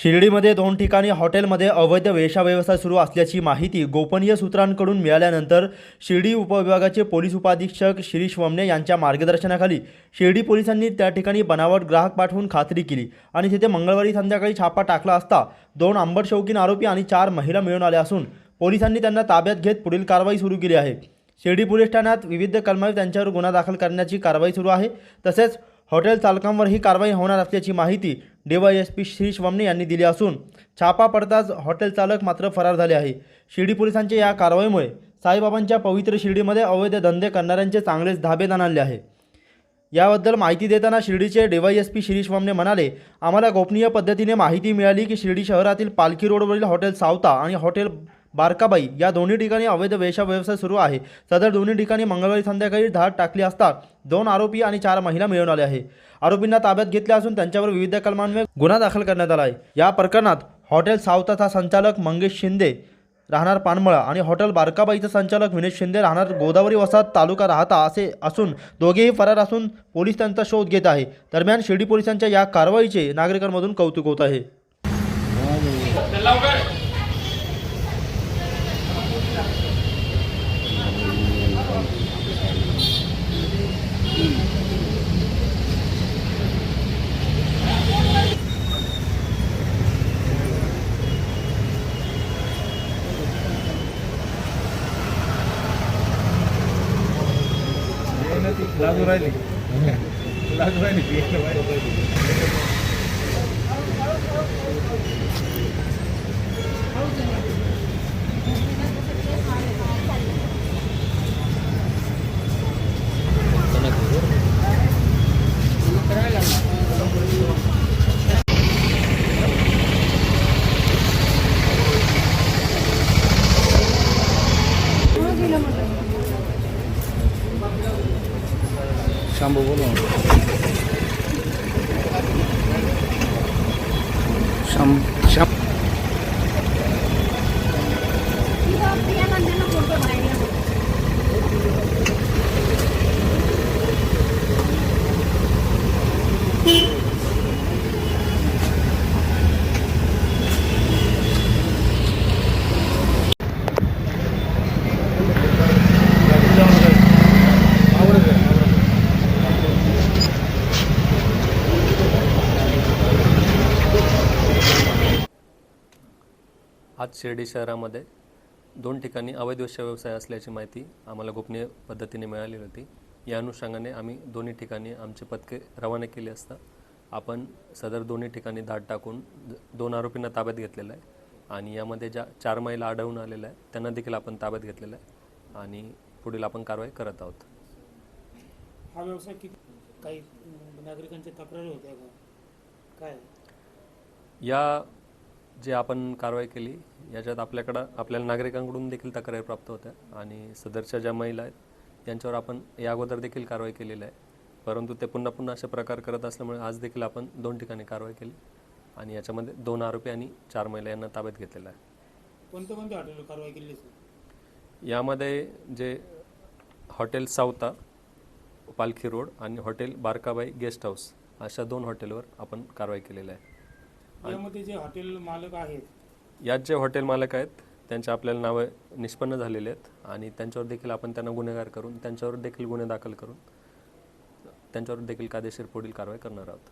शिर्डीमध्ये दोन ठिकाणी हॉटेलमध्ये अवैध वेशाव्यवसाय सुरू असल्याची माहिती गोपनीय सूत्रांकडून मिळाल्यानंतर शिर्डी उपविभागाचे पोलीस उपाधीक्षक शिरीष वमने यांच्या मार्गदर्शनाखाली शिर्डी पोलिसांनी त्या ठिकाणी बनावट ग्राहक पाठवून खात्री केली आणि तिथे मंगळवारी संध्याकाळी छापा टाकला असता दोन आंबट शौकीन आरोपी आणि चार महिला मिळून आल्या असून पोलिसांनी त्यांना ताब्यात घेत पुढील कारवाई सुरू केली आहे. शिर्डी पोलीस ठाण्यात विविध कलमात त्यांच्यावर गुन्हा दाखल करण्याची कारवाई सुरू आहे. तसेच हॉटेल चालकांवर ही कारवाई होणार असल्याची माहिती डीवायएसपी श्रीश वमने यांनी दिली असून छापा पडताच हॉटेल चालक मात्र फरार झाले आहे. शिर्डी पोलिसांच्या या कारवाईमुळे साईबाबांच्या पवित्र शिर्डीमध्ये अवैध धंदे करणाऱ्यांचे चांगलेच धाबे जाणले आहे. याबद्दल माहिती देताना शिर्डीचे डीवायएसपी शिरीष वामने म्हणाले आम्हाला गोपनीय पद्धतीने माहिती मिळाली की शिर्डी शहरातील पालखी रोडवरील हॉटेल सावता आणि हॉटेल बारकाबाई या दोन्ही ठिकाणी अवैध वेशा व्यवसाय सुरू आहे. सदर दोन्ही ठिकाणी मंगळवारी संध्याकाळी धाड टाकली असता दोन आरोपी आणि चार महिला मिळून आल्या आहे आरोपींना ताब्यात घेतले असून त्यांच्यावर विविध कलमांवर गुन्हा दाखल करण्यात आला आहे. या प्रकरणात हॉटेल सावताचा संचालक मंगेश शिंदे राहणार पानमळा आणि हॉटेल बारकाबाईचा संचालक विनेश शिंदे राहणार गोदावरी वसाहत तालुका राहता असे असून दोघेही फरार असून पोलीस त्यांचा शोध घेत आहे. दरम्यान शिर्डी पोलिसांच्या या कारवाईचे नागरिकांमधून कौतुक होत आहे. लागू राहिली. लागू राहिली. ശാമ്പു പോലെ ശാമ്പു आज शिर्डी शहरामध्ये दोन ठिकाणी अवैध व्यवसाय असल्याची माहिती आम्हाला गोपनीय पद्धतीने मिळाली होती. या अनुषंगाने आम्ही दोन्ही ठिकाणी आमचे पथके रवाना केली असता आपण सदर दोन्ही ठिकाणी धाड टाकून दोन आरोपींना ताब्यात घेतलेलं आहे आणि यामध्ये ज्या चार महिला आढळून आलेल्या आहेत त्यांना देखील आपण ताब्यात घेतलेलं आहे आणि पुढील आपण कारवाई करत आहोत. हा व्यवसाय किती काही नागरिकांच्या तक्रारी होत्या काय? या जे आपण कारवाई केली याच्यात आपल्याकडं आपल्याला नागरिकांकडून देखील तक्रारी प्राप्त होत्या आणि सदरच्या ज्या महिला आहेत यांच्यावर आपण या अगोदर देखील कारवाई केलेली आहे. परंतु ते पुन्हा पुन्हा असे प्रकार करत असल्यामुळे आज देखील आपण दोन ठिकाणी कारवाई केली आणि याच्यामध्ये दोन आरोपी आणि चार महिला यांना ताब्यात घेतलेलं आहे. कोणत्या कोणत्या हॉटेलवर कारवाई केली यामध्ये जे हॉटेल सावता पालखी रोड आणि हॉटेल बारकाबाई गेस्ट हाऊस अशा दोन हॉटेलवर आपण कारवाई केलेली आहे. यामध्ये जे हॉटेल मालक आहेत. यात जे हॉटेल मालक आहेत त्यांचे आपल्याला नावं निष्पन्न झालेले आहेत आणि त्यांच्यावर देखील आपण त्यांना गुन्हेगार करून त्यांच्यावर देखील गुन्हे दाखल करून त्यांच्यावर देखील कायदेशीर पुढील कारवाई करणार आहोत.